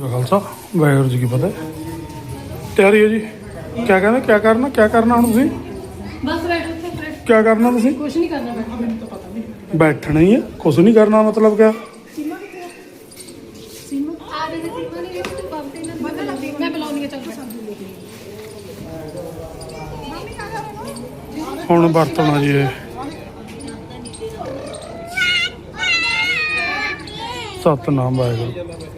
ਕਾ ਖਾਲਸਾ ਵਾਹਿਗੁਰੂ ਜੀ ਕੀ ਫਤਿਹ। ਤਿਆਰੀ ਹੈ ਜੀ? ਕਿਆ ਕਹਿੰਦੇ? ਕਿਆ ਕਰਨਾ? ਕਿਆ ਕਰਨਾ ਹੁਣ ਤੁਸੀਂ? ਬਸ ਬੈਠੋ ਕਿਆ ਕਰਨਾ ਤੁਸੀਂ? ਕੁਝ ਨਹੀਂ ਕਰਨਾ ਬੈਠੋ। ਮੈਨੂੰ ਤਾਂ ਪਤਾ ਨਹੀਂ। ਬੈਠਣਾ ਹੀ ਹੈ। ਕੁਝ ਨਹੀਂ ਕਰਨਾ ਮਤਲਬ ਕਿਆ? ਸੀਮਾ ਸੀਮਾ? ਆ ਦੇ ਸੀਮਾ ਨਹੀਂ ਵੇਖ ਤੂੰ ਬਾਬੇ ਨਾਲ ਬਦਲ ਲੱਗੀ ਮੈਂ ਬੁਲਾਉਣੀ ਹੈ ਚੱਲ ਬੈਠ। ਹੁਣ ਵਰਤਣਾ ਜੀ ਸਤਨਾਮ ਵਾਹਿਗੁਰੂ।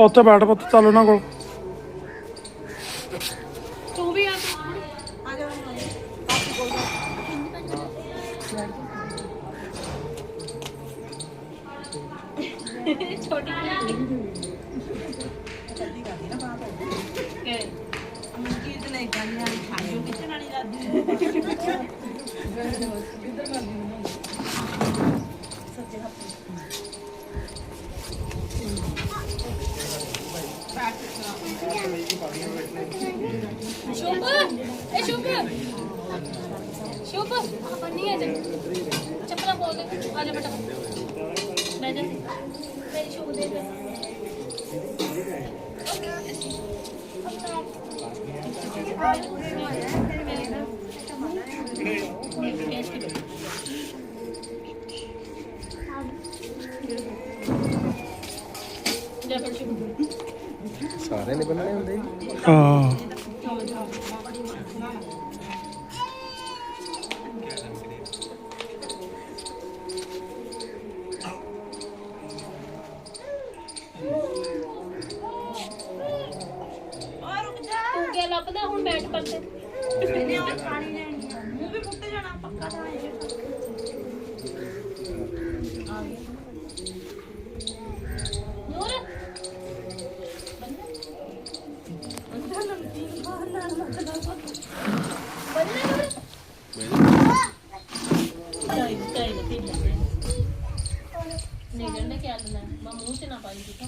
ਉੱਥੇ ਬੈਠ ਪੁੱਤ ਚੱਲ ਉਹਨਾਂ ਕੋਲ ਸ਼ੁਭ ਇਹ ਸ਼ੁਭ ਸ਼ੁਭ ਆਪਾਂ ਨਹੀਂ ਆ ਜਾ ਚੱਪਲਾਂ ਪਾ ਦੇ ਆ ਜਾ ਬੇਟਾ ਬਹਿ ਲੱਭਦਾ ਹੁਣ ਬੈਠ ਪਰ ਤੇ ਨੂਰ ਨਹੀਂ ਜੰਨੇ ਕੀ ਆਲਣਾ ਮੈਂ ਮੂੰਹ ਚ ਨਾ ਪਾਈ ਦਿੱਤਾ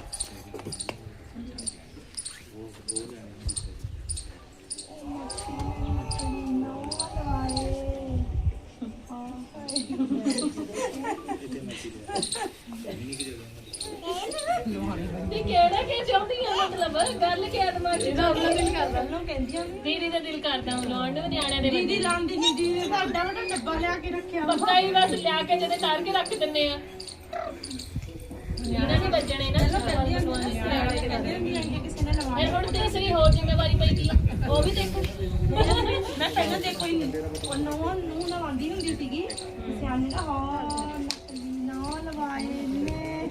ਤੇ ਕਿਹੜਾ ਕਿ ਚਾਹੁੰਦੀ ਆ ਮਤਲਬ ਗੱਲ ਕਿ ਦਿਮਾਗ ਚ ਆਪਣਾ ਦਿਲ ਕਰਦਾ ਨੂੰ ਕਹਿੰਦੀਆਂ ਦੀਦੀ ਦਾ ਦਿਲ ਕਰਦਾ ਲਾਉਣ ਨੂੰ ਨਿਆਣਿਆਂ ਦੇ ਦੀਦੀ ਲਾਂਦੀ ਨਹੀਂ ਦੀਦੀ ਦਾ ਵੱਡਾ ਵੱਡਾ ਡੱਬਾ ਲਿਆ ਕੇ ਰੱਖਿਆ। ਪੱਕਾ ਹੀ ਬਸ ਲਿਆ ਕੇ ਜਦੇ ਤਾਰ ਕੇ ਰੱਖ ਦਿੰਨੇ ਆ। ਇਹਨਾਂ ਨੇ। ਬੱਜਣੇ ਨਾ ਨੇ ਇਹ ਹੁਣ ਤੀਸਰੀ ਹੋਰ ਜ਼ਿੰਮੇਵਾਰੀ ਪਈ ਦੀ ਉਹ ਵੀ ਦੇਖੋ। ਮੈਂ ਪਹਿਲਾਂ ਤੇ ਕੋਈ ਉਹ ਨੌਂ ਨੂੰ ਲਵਾਉਂਦੀ ਹੁੰਦੀ ਸੀਗੀ। ਸਿਆਣੇ ਦਾ ਹਾਂ ਨਾ ਲਵਾਏ ਨੇ।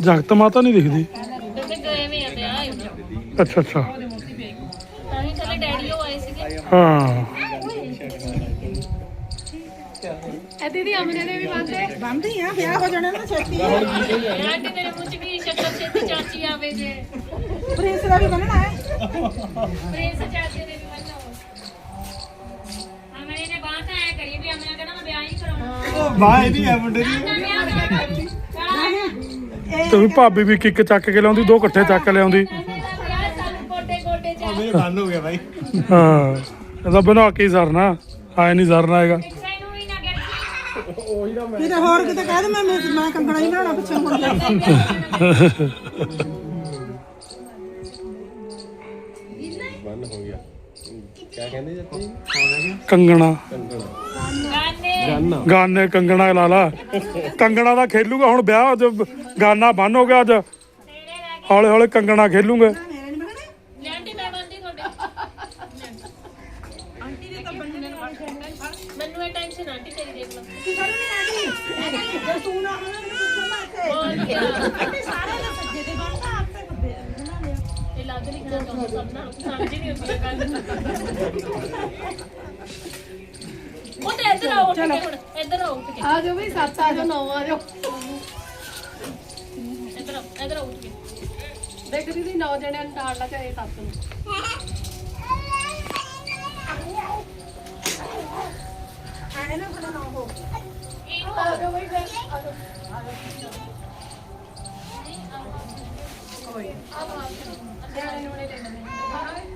ਜਗਤ ਮਾਤਾ ਨਹੀਂ ਦਿਖਦੀ? ਤੇ ਗਏ ਵੀ ਆ ਤੇ ਅੱਛਾ ਅੱਛਾ। ਤਾਂ ਹੀ ਥੱਲੇ ਡੈਡੀ ਉਹ ਆਏ ਸੀਗੇ। ਹਾਂ। ਦੀਦੀ ਅਮਨੇ ਦੇ ਵੀ ਬੰਦੇ ਬੰਦੀ ਆ ਵਿਆਹ ਹੋ ਜਾਣਾ ਨਾ ਛੇਤੀ। ਆਂਟੀ ਮੇਰੇ ਮੂੰਹ ਚ ਵੀ ਸ਼ੱਕਰ ਛੇਤੀ ਚਾਚੀ ਆਵੇ ਜੇ। ਪ੍ਰਿੰਸ ਦਾ ਵੀ ਬਣਨਾ ਹੈ। ਪ੍ਰਿੰਸ ਚਾਚੀ ਦੇ ਵੀ ਬੰਨਾ ਅਮਨੇ ਨੇ ਬਾਤ ਆਇਆ ਕਰੀ ਵੀ ਅਮਨੇ ਕਹਿੰਦਾ ਮੈਂ ਵਿਆਹ ਹੀ ਕਰਾਉਣਾ। ਬਾਹ ਇਹਦੀ ਹੈ ਮੁੰਡੇ ਦੀ। ਨਾ ਵਿਆਹ ਕਰਾਉਣਾ ਤੇ ਵੀ ਭਾਬੀ ਵੀ ਕਿੱਕ ਚੱਕ ਕੇ ਲਿਆਉਂਦੀ ਦੋ ਇਕੱਠੇ ਚੱਕ ਲਿਆਉਂਦੀ। ਮੇਰੇ ਬੰਨ ਹੋ ਗਿਆ ਬਾਈ। ਹਾਂ ਇਹਦਾ ਬਣਾ ਕੇ ਹੀ ਸਰਨਾ। ਆਏ ਨਹੀਂ ਸਰਨਾ ਹੈਗਾ। ਗਿਰ ਕਿਤੇ ਹੋਰ ਕਿਤੇ ਕਹਿ ਦੇ ਮੈਂ ਮੈਂ ਮੈਂ ਕੰਗਣਾ ਹੀ ਬਣਾਉਣਾ ਪਿੱਛੇ ਮੁੜ ਕੇ। ਬੰਨ ਹੋ ਗਿਆ। ਕੀ ਕਹਿੰਦੇ ਜੱਤੀ ਕੰਗਣਾ। ਗਾਨੇ। ਕੰਗਣਾ ਲਾ ਲਾ। ਕੰਗਣਾ ਦਾ ਖੇਲੂਗਾ ਹੁਣ ਵਿਆਹ ਅੱਜ ਗਾਨਾ ਬੰਨ ਹੋ ਗਿਆ ਅੱਜ। ਹੌਲੇ ਹੌਲੇ ਕੰਗਣਾ ਖੇਲੂਗੇ ਮੇਰੇ ਨਹੀਂ ਬਣਨੇ ਗਏ ਆਂਟੀ ਮੈਂ ਬੰਦੀ ਤੁਹਾਡੇ ਆਂਟੀ ਦੇ ਤਾਂ ਬੰਨਣੇ ਮੈਨੂੰ ਇਹ ਟੈਨਸ਼ਨ ਆਂਟੀ ਤੇਰੀ ਦੇਖ ਲਓ ਕੀ ਕਰਨੀ ਆਂਟੀ ਜੇ ਤੂੰ ਨਾ ਹੋਣਾ ਮੈਨੂੰ ਪੁੱਛੋ ਨਾ ਇੱਥੇ ਹੋਰ ਕੀ ਆਂਟੀ ਸਾਰੇ ਦਾ ਸੱਜੇ ਦੇ ਬਣਦਾ ਆਪੇ ਖੱਬੇ ਬਣਾ ਲਿਆ ਇਹ ਲੱਗ ਨਹੀਂ ਕਰਦਾ ਸਭ ਨਾਲ ਸਮਝ ਹੀ ਨਹੀਂ ਹੁੰਦੀ ਇਹ ਗੱਲ ਉਹ ਤੇ ਇੱਧਰ ਆਓ ਉੱਠ ਕੇ ਹੁਣ ਇੱਧਰ ਆਓ ਉੱਠ ਕੇ ਆ ਜਾਓ ਵੀ 7 ਆ ਜਾਓ 9 ਆ ਜਾਓ ਇੱਧਰ ਆਓ ਇੱਧਰ ਆਓ ਉੱਠ ਕੇ ਦੇਖ ਦੀਦੀ 9 ਜਣਿਆਂ ਨੂੰ ਟਾਲਣਾ ਚਾਹੀਏ 7 ਨੂੰ ਐ ਨਾ ਬਣਾ ਹੋ ਇਹਨੂੰ ਆ ਜਾਓ ਬਈ ਫਿਰ ਆ ਜਾਓ ਕੀ ਹਾਲ ਆ ਠੀਕ ਆ ਹੋਰ ਚਾਹ ਪਾਣੀ ਦੀ ਸੇਵਾ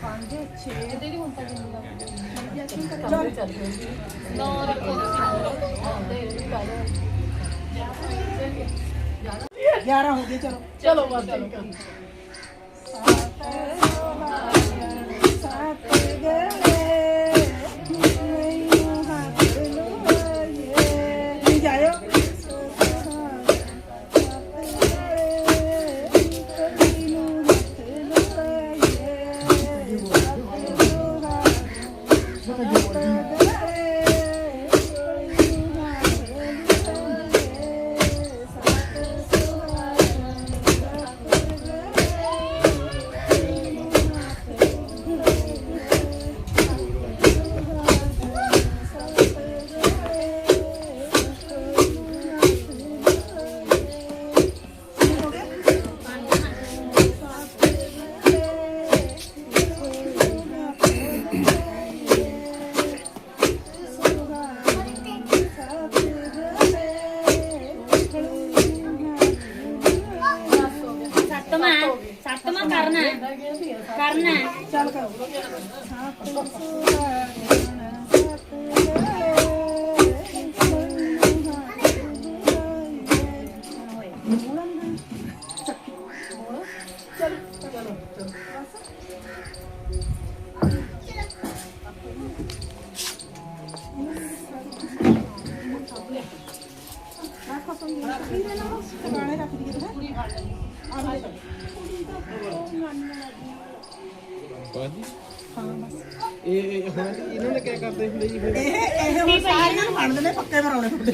5 6 ਦੇ ਹੋ ਗਏ ਚਲੋ। ਚਲੋ ਬਸ ਠੀਕ ਬਾਜੀ ਇਹ ਇਹ ਹੁਣ ਇਹਨਾਂ ਨੇ ਕੀ ਕਰਦੇ ਹੁੰਦੇ ਜੀ ਫਿਰ? ਇਹ ਇਹ ਹੁਣ ਸਾਰਿਆਂ ਨੂੰ ਬਣਦੇ ਨੇ ਪੱਕੇ ਬਣਾਉਣੇ ਹੁੰਦੇ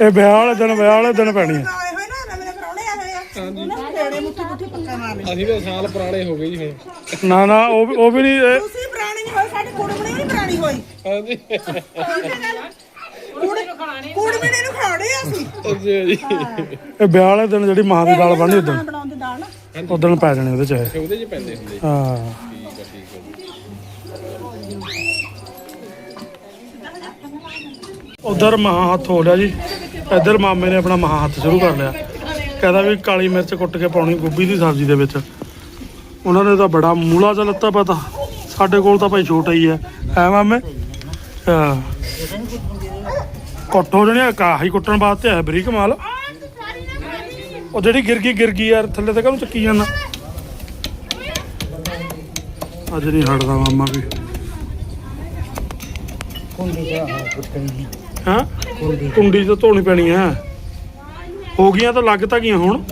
ਇਹ ਵਿਆਹ ਵਾਲੇ ਦਿਨ ਵਿਆਹ ਵਾਲੇ ਦਿਨ ਪੈਣੀ ਆ। ਆਏ ਹੋਏ ਨਾ ਨਵੇਂ ਪਰੌਣੇ ਆਏ ਹੋਏ ਆ। ਉਹਨਾਂ ਨੂੰ ਕਿਹੜੇ ਮੁੱਠੀ ਮੁੱਠੀ ਪੱਕਾ ਮਾਰਨੇ ਅਸੀਂ ਤਾਂ ਸਾਲ ਪੁਰਾਣੇ ਹੋ ਗਏ ਜੀ ਹੁਣ ਨਾ ਨਾ ਉਹ ਵੀ ਉਹ ਵੀ ਨਹੀਂ ਇਹ- ਤੁਸੀਂ ਪੁਰਾਣੀ ਨਹੀਂ ਹੋਈ ਸਾਡੀ ਕੁੜਮਣੀ ਵੀ ਨਹੀਂ ਪੁਰਾਣੀ ਹੋਈ। ਹਾਂਜੀ। ਠੀਕ ਹੈ ਗੱਲ। ਕੁੜਮਣੀ ਨੂੰ ਖਾਣੇ ਆ ਅਸੀਂ। ਅੱਛਾ ਜੀ। ਇਹ ਵਿਆਹ ਵਾਲੇ ਦਿਨ ਜਿਹੜੀ ਮਾਂ ਦੀ ਦਾਲ ਬਣਨੀ ਉਦੋਂ। ਉਦੋਂ ਪੈ ਜਾਣੇ ਉਹਦੇ ਚ ਇਹ। ਉਹਦੇ 'ਚ ਪੈਂਦੇ ਹੁੰਦੇ ਹਾਂ। ਠੀਕ ਆ ਠੀਕ ਆ ਜੀ। ਉਧਰ ਮਹਾ ਹੱਥ ਹੋ ਲਿਆ ਜੀ। ਇੱਧਰ ਮਾਮੇ ਨੇ ਆਪਣਾ ਮਹਾ ਹੱਥ ਸ਼ੁਰੂ ਕਰ ਲਿਆ। ਕਹਿੰਦਾ ਵੀ ਕਾਲੀ ਮਿਰਚ ਕੁੱਟ ਕੇ ਪਾਉਣੀ ਗੋਭੀ ਦੀ ਸਬਜ਼ੀ ਦੇ ਵਿੱਚ। ਉਹਨਾਂ ਨੇ ਤਾਂ ਬੜਾ ਮੂਲਾ ਜਿਹਾ ਲੱਤਾ ਪਤਾ। ਸਾਡੇ ਕੋਲ ਤਾਂ ਭਾਈ ਛੋਟਾ ਹੀ ਹੈ। ਐ ਮਾਮੇ? ਹਾਂ। ਕੁੱਟ ਹੋ ਜਣੀ ਕਾਹੀ ਕੁੱਟਣ ਵਾਸਤੇ ਹੈ ਬਰੀਕ ਮਾਲ। ਉਹ ਜਿਹੜੀ ਗਿਰ ਗਈ ਗਿਰ ਗਈ ਯਾਰ ਥੱਲੇ ਤੇ ਕਾਹਨੂੰ ਚੱਕੀ ਜਾਂਦਾ? ਅੱਜ ਨਹੀਂ ਹਟਦਾ ਮਾਮਾ ਵੀ। ਹਾਂ? ਕੁੰਡੀ। ਤਾਂ ਧੋਣੀ ਪੈਣੀ ਹੈ ਹੋ ਗਈਆਂ ਤਾਂ ਲੱਗ ਤਾਂ ਗਈਆਂ ਹੁਣ।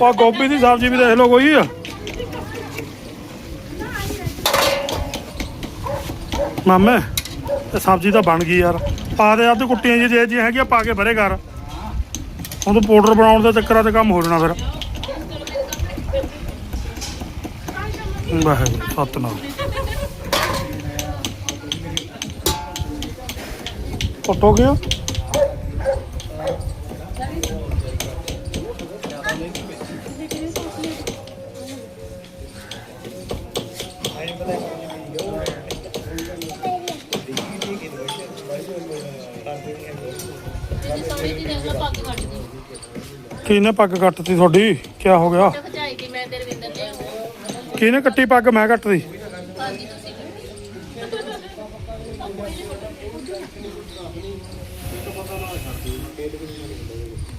ਪਾ ਗੋਭੀ ਦੀ ਸਬਜ਼ੀ ਵੀ ਦੇਖ ਲਓ ਕੋਈ। ਆ ਮਾਮੇ। ਇਹ ਸਬਜ਼ੀ ਤਾਂ ਬਣ ਗਈ ਯਾਰ। ਪਾ ਦੇ ਅੱਧ ਕੁੱਟੀਆਂ ਜੀ ਜੇ ਜੀ ਹੈਗੀਆਂ ਪਾ ਕੇ ਭਰੇ ਕਰ ਹੁਣ ਤਾਂ ਪਾਊਡਰ ਬਣਾਉਣ ਦਾ ਚੱਕਰਾਂ 'ਤੇ ਕੰਮ ਹੋ ਜਾਣਾ ਫਿਰ। ਵਾਹਿਗੁਰੂ, ਸਤਨਾਮ। ਕੁੱਟ ਹੋ ਗਿਆ ਕਿਹਨੇ ਪੱਗ ਕੱਟਤੀ ਤੁਹਾਡੀ? ਕੀ ਹੋ ਗਿਆ? ਖਜਾਈ ਦੀ ਮੈਂ ਤੇ ਰਵਿੰਦਰ ਨੇ ਕਿਹਨੇ ਕੱਟੀ ਪੱਗ? ਮੈਂ ਕੱਟਦੀ ਬਾਜੀ ਤੁਸੀਂ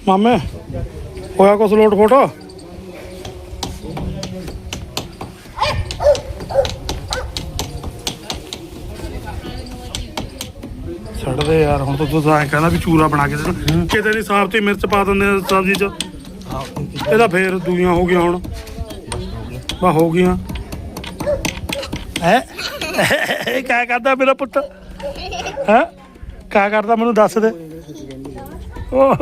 ਮਾਮੇ, ਹੋਇਆ ਕੁਛ ਲੋਟ ਫੋਟੋ ਛੱਡ ਦੇ ਯਾਰ ਹੁਣ ਤਾਂ ਤੂੰ ਐਂ ਕਹਿੰਦਾ ਵੀ ਚੂਰਾ ਬਣਾ ਕੇ ਦੇਣਾ। ਕਿਤੇ ਨਹੀਂ ਸਾਫ਼ ਤੇ ਮਿਰਚ ਪਾ ਦਿੰਦੇ ਆ ਸਬਜ਼ੀ 'ਚ। ਇਹਦਾ ਫੇਰ ਦੂਈਆਂ ਹੋ ਗਈਆਂ ਹੁਣ। ਬਾ ਹੋ ਗਈਆਂ। ਹੈ? ਇਹ ਕਿਆ ਕਰਦਾ ਮੇਰਾ ਪੁੱਤ? ਹੈ? ਕਿਆ ਕਰਦਾ ਮੈਨੂੰ ਦੱਸ ਦੇ। ਓਹ।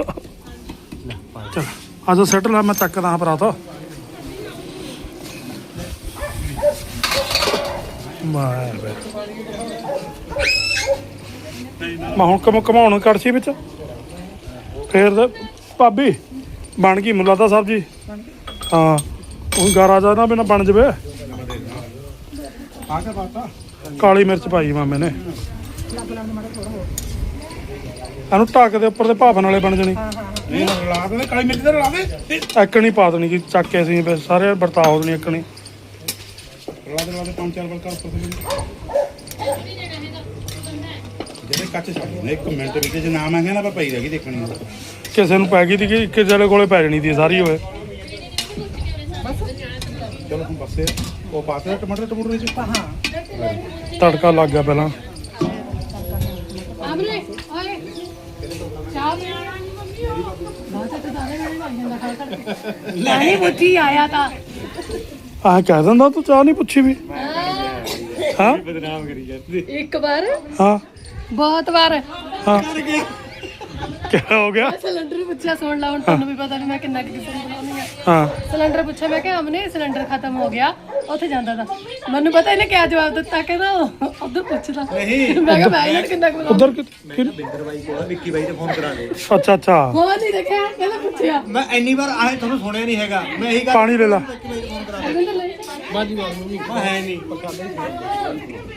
ਚਲ ਆਜੋ ਸੈਟ ਲਾ ਮੈਂ ਚੱਕਦਾ ਹਾਂ ਭਰਾ ਤੋਂ। ਮਾਰ ਵੇ। ਮੈਂ ਹੁਣ ਕਮ ਕਮਾਉਣ ਕੜਛੀ ਵਿੱਚ। ਫੇਰ ਭਾਬੀ, ਬਣ ਗਈ ਮੁੱਲਾ ਤਾਂ ਸਬਜੀ ਹਾਂ, ਉਹ ਗਾਰਾ ਜਾ ਨਾ ਬਿਨਾ ਬਣ ਜਵੇ। ਕਾਲੀ ਮਿਰਚ ਪਾਈ ਮਾਮੇ ਨੇ। ਇਹਨੂੰ ਢੱਕ ਦੇ ਉੱਪਰ ਤੇ ਭਾਫਨ ਵਾਲੇ ਬਣ ਜਣੀ। ਨਹੀਂ ਰਲਾ ਦੇ ਕਾਲੀ ਮਿਰਚ ਦਾ ਰਲਾ ਦੇ ਐਕਣੀ ਪਾ ਦੇਣੀ ਕਿ ਚੱਕ ਕੇ ਅਸੀਂ ਫਿਰ ਸਾਰੇ ਵਰਤਾ ਦੇਣੀ ਐਕਣੀ ਰਲਾ ਦੇ ਰਲਾ ਦੇ ਪੰਜ ਚਾਰ ਬਲਕਾ ਉੱਪਰ ਤੇ ਜਿਹੜੇ ਕੱਚ ਛੱਡ ਨੇ ਇੱਕ ਮਿੰਟ ਵਿੱਚ ਜੇ ਨਾਮ ਹੈਗਾ ਨਾ ਪਰ ਪਈ ਰਹੀ ਦੇਖਣੀ ਕਿਸੇ ਨੂੰ ਪੈ ਗਈ ਦੀ ਕਿ ਦੇ ਕੋਲੇ ਪੈ ਜਾਣੀ ਦੀ ਸਾਰੀ ਹੋਏ ਚਲੋ ਹੁਣ ਪਾਸੇ ਉਹ ਪਾਸੇ ਟਮਾਟਰ ਟਮਾਟਰ ਵਿੱਚ? ਹਾਂ। ਤੜਕਾ ਲੱਗ ਗਿਆ ਪਹਿਲਾਂ। ਆਮਨੇ ਓਏ। ਚਾਹ ਬਣਾਉਣਾ ਨਹੀਂ ਮੰਮੀ ਉਹ। ਬਾਤ ਤੇ ਦਾਦਾ ਮੇਰੇ ਨਾਲ ਜਾਂਦਾ ਖਾ ਕਰ ਨਹੀਂ ਬੁੱਢੀ ਆਇਆ ਤਾਂ। ਆਹ ਕਹਿ ਦਿੰਦਾ ਤੂੰ ਚਾਹ ਨਹੀਂ ਪੁੱਛੀ ਵੀ। ਹਾਂ। ਇੱਕ ਵਾਰ। ਹਾਂ। ਬਹੁਤ ਵਾਰ। ਹਾਂ। ਕੀ ਹੋ ਗਿਆ? ਸਿਲੰਡਰ ਪੁੱਛਿਆ ਸੁਣ ਲਾ ਹੁਣ ਤੁਹਾਨੂੰ ਵੀ ਪਤਾ ਵੀ ਮੈਂ ਕਿੰਨਾ ਕੁ ਕਿਸੇ ਨੂੰ ਬੁਲਾਉਂਦੀ ਆ ਹਾਂ। ਸਿਲੰਡਰ ਪੁੱਛਿਆ ਮੈਂ ਕਿਹਾ ਅਮਨੇ ਸਿਲੰਡਰ ਖਤਮ ਹੋ ਗਿਆ ਉੱਥੇ ਜਾਂਦਾ ਤਾਂ। ਮੈਨੂੰ ਪਤਾ ਇਹਨੇ ਕਿਆ ਜਵਾਬ ਦਿੱਤਾ ਕਹਿੰਦਾ ਉਧਰ ਪੁੱਛਦਾ। ਨਹੀਂ। ਮੈਂ ਕਿਹਾ ਮੈਂ ਇਹਨਾਂ ਕਿੰਨਾ ਕੁ ਉਧਰ ਕਿ ਬਿੰਦਰ ਬਾਈ ਕੋਲ ਵਿੱਕੀ ਬਾਈ ਤੇ ਫੋਨ ਕਰਾ ਦੇ ਅੱਛਾ ਅੱਛਾ। ਹੋ ਨਹੀਂ ਦੇਖਿਆ ਕਹਿੰਦਾ ਪੁੱਛਿਆ। ਮੈਂ ਇੰਨੀ ਵਾਰ ਆਏ ਤੁਹਾਨੂੰ ਸੁਣਿਆ ਨਹੀਂ ਹੈਗਾ। ਮੈਂ ਇਹੀ ਗੱਲ ਪਾਣੀ ਲੈ ਲਾ। ਕਹਿੰਦਾ ਲੈ ਮੈਂ ਹੈ ਨਹੀਂ। ਪੱਕਾ